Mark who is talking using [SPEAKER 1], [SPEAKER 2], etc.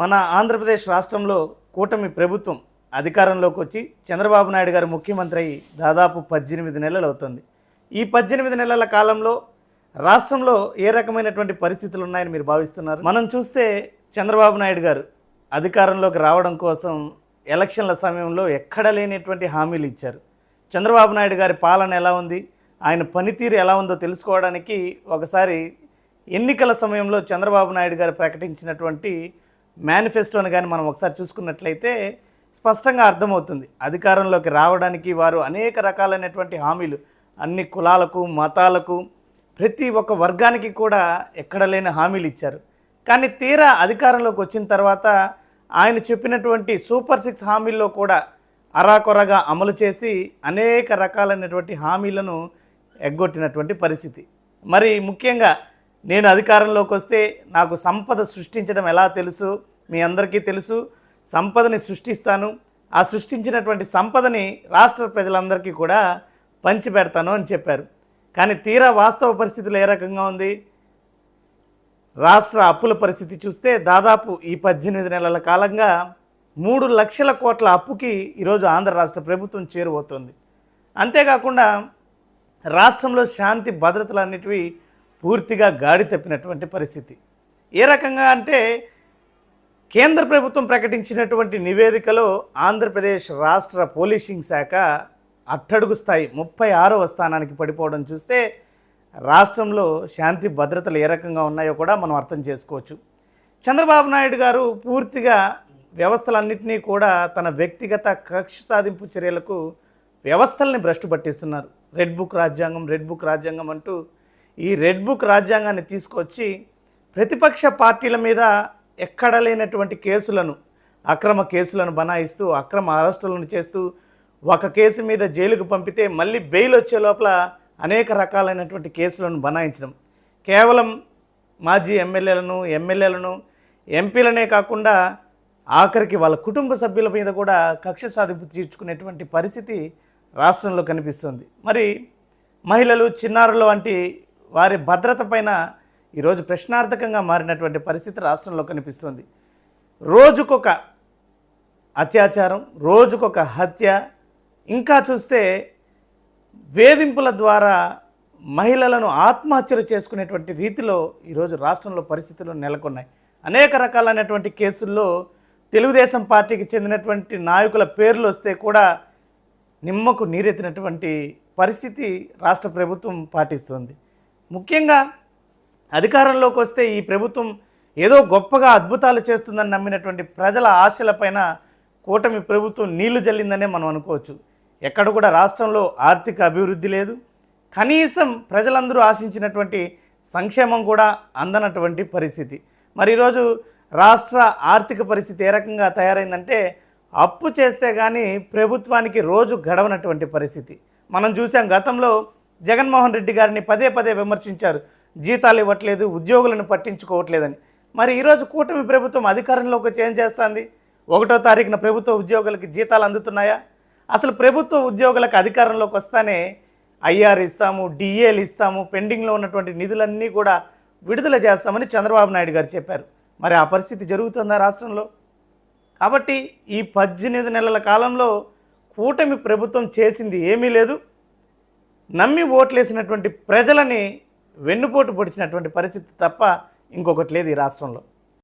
[SPEAKER 1] మన ఆంధ్రప్రదేశ్ రాష్ట్రంలో కూటమి ప్రభుత్వం అధికారంలోకి వచ్చి చంద్రబాబు నాయుడు గారు ముఖ్యమంత్రి అయ్యి దాదాపు పద్దెనిమిది నెలలు అవుతుంది. ఈ పద్దెనిమిది నెలల కాలంలో రాష్ట్రంలో ఏ రకమైనటువంటి పరిస్థితులు ఉన్నాయని మీరు భావిస్తున్నారు? మనం చూస్తే చంద్రబాబు నాయుడు గారు అధికారంలోకి రావడం కోసం ఎలక్షన్ల సమయంలో ఎక్కడ లేనటువంటి హామీలు ఇచ్చారు. చంద్రబాబు నాయుడు గారి పాలన ఎలా ఉంది? ఆయన పనితీరు ఎలా ఉందో తెలుసుకోవడానికి ఒకసారి ఎన్నికల సమయంలో చంద్రబాబు నాయుడు గారు ప్రకటించినటువంటి మేనిఫెస్టోని కానీ మనం ఒకసారి చూసుకున్నట్లయితే స్పష్టంగా అర్థమవుతుంది. అధికారంలోకి రావడానికి వారు అనేక రకాలైనటువంటి హామీలు అన్ని కులాలకు మతాలకు ప్రతి ఒక్క వర్గానికి కూడా ఎక్కడ లేని హామీలు ఇచ్చారు. కానీ తీరా అధికారంలోకి వచ్చిన తర్వాత ఆయన చెప్పినటువంటి సూపర్ సిక్స్ హామీల్లో కూడా అరాకొరగా అమలు చేసి అనేక రకాలైనటువంటి హామీలను ఎగ్గొట్టినటువంటి పరిస్థితి. మరి ముఖ్యంగా నేను అధికారంలోకి వస్తే నాకు సంపద సృష్టించడం ఎలా తెలుసు? మీ అందరికీ తెలుసు సంపదని సృష్టిస్తాను. ఆ సృష్టించినటువంటి సంపదని రాష్ట్ర ప్రజలందరికీ కూడా పంచిపెడతాను అని చెప్పారు. కానీ తీరా వాస్తవ పరిస్థితులు ఏ రకంగా ఉంది? రాష్ట్ర అప్పుల పరిస్థితి చూస్తే దాదాపు ఈ పద్దెనిమిది నెలల కాలంగా మూడు లక్షల కోట్ల అప్పుకి ఈరోజు ఆంధ్ర రాష్ట్ర ప్రభుత్వం చేరువవుతుంది. అంతేకాకుండా రాష్ట్రంలో శాంతి భద్రతలు అనేటివి పూర్తిగా గాడి తప్పినటువంటి పరిస్థితి. ఏ రకంగా అంటే కేంద్ర ప్రభుత్వం ప్రకటించినటువంటి నివేదికలో ఆంధ్రప్రదేశ్ రాష్ట్ర పోలీసింగ్ శాఖ అట్టడుగు స్థాయి ముప్పై ఆరవ స్థానానికి పడిపోవడం చూస్తే రాష్ట్రంలో శాంతి భద్రతలు ఏ రకంగా ఉన్నాయో కూడా మనం అర్థం చేసుకోవచ్చు. చంద్రబాబు నాయుడు గారు పూర్తిగా వ్యవస్థలన్నింటినీ కూడా తన వ్యక్తిగత కక్ష సాధింపు చర్యలకు వ్యవస్థల్ని భ్రష్టు పట్టిస్తున్నారు. రెడ్ బుక్ రాజ్యాంగం రెడ్ బుక్ రాజ్యాంగం అంటూ ఈ రెడ్ బుక్ రాజ్యాంగాన్ని తీసుకొచ్చి ప్రతిపక్ష పార్టీల మీద ఎక్కడ లేనటువంటి కేసులను అక్రమ కేసులను బనాయిస్తూ అక్రమ అరెస్టులను చేస్తూ ఒక కేసు మీద జైలుకు పంపితే మళ్ళీ బెయిల్ వచ్చే లోపల అనేక రకాలైనటువంటి కేసులను బనాయించడం. కేవలం మాజీ ఎమ్మెల్యేలను ఎమ్మెల్యేలను ఎంపీలనే కాకుండా ఆఖరికి వాళ్ళ కుటుంబ సభ్యుల మీద కూడా కక్ష సాధింపు తీర్చుకునేటువంటి పరిస్థితి రాష్ట్రంలో కనిపిస్తుంది. మరి మహిళలు చిన్నారుల వంటి వారి భద్రత పైన ఈరోజు ప్రశ్నార్థకంగా మారినటువంటి పరిస్థితి రాష్ట్రంలో కనిపిస్తుంది. రోజుకొక అత్యాచారం రోజుకొక హత్య ఇంకా చూస్తే వేధింపుల ద్వారా మహిళలను ఆత్మహత్యలు చేసుకునేటువంటి రీతిలో ఈరోజు రాష్ట్రంలో పరిస్థితులు నెలకొన్నాయి. అనేక రకాలైనటువంటి కేసుల్లో తెలుగుదేశం పార్టీకి చెందినటువంటి నాయకుల పేర్లు వస్తే కూడా నిమ్మకు నీరెత్తినటువంటి పరిస్థితి రాష్ట్ర ప్రభుత్వం పాటిస్తుంది. ముఖ్యంగా అధికారంలోకి వస్తే ఈ ప్రభుత్వం ఏదో గొప్పగా అద్భుతాలు చేస్తుందని నమ్మినటువంటి ప్రజల ఆశలపైన కూటమి ప్రభుత్వం నీళ్ళు జల్లిందనే మనం అనుకోవచ్చు. ఎక్కడ కూడా రాష్ట్రంలో ఆర్థిక అభివృద్ధి లేదు. కనీసం ప్రజలందరూ ఆశించినటువంటి సంక్షేమం కూడా అందనటువంటి పరిస్థితి. మరి ఈరోజు రాష్ట్ర ఆర్థిక పరిస్థితి ఏ రకంగా తయారైందంటే అప్పు చేస్తే కానీ ప్రభుత్వానికి రోజు గడవనటువంటి పరిస్థితి. మనం చూసాం గతంలో జగన్మోహన్ రెడ్డి గారిని పదే పదే విమర్శించారు. జీతాలు ఇవ్వట్లేదు ఉద్యోగులను పట్టించుకోవట్లేదని. మరి ఈరోజు కూటమి ప్రభుత్వం అధికారంలోకి వచ్చి ఏం చేస్తుంది? ఒకటో తారీఖున ప్రభుత్వ ఉద్యోగులకి జీతాలు అందుతున్నాయా? అసలు ప్రభుత్వ ఉద్యోగులకు అధికారంలోకి వస్తానే ఐఆర్ ఇస్తాము డిఏలు ఇస్తాము పెండింగ్లో ఉన్నటువంటి నిధులన్నీ కూడా విడుదల చేస్తామని చంద్రబాబు నాయుడు గారు చెప్పారు. మరి ఆ పరిస్థితి జరుగుతుందా రాష్ట్రంలో? కాబట్టి ఈ పద్దెనిమిది నెలల కాలంలో కూటమి ప్రభుత్వం చేసింది ఏమీ లేదు. నమ్మి ఓట్లేసినటువంటి ప్రజలని వెన్నుపోటు పొడిచినటువంటి పరిస్థితి తప్ప ఇంకొకటి లేదు ఈ రాష్ట్రంలో.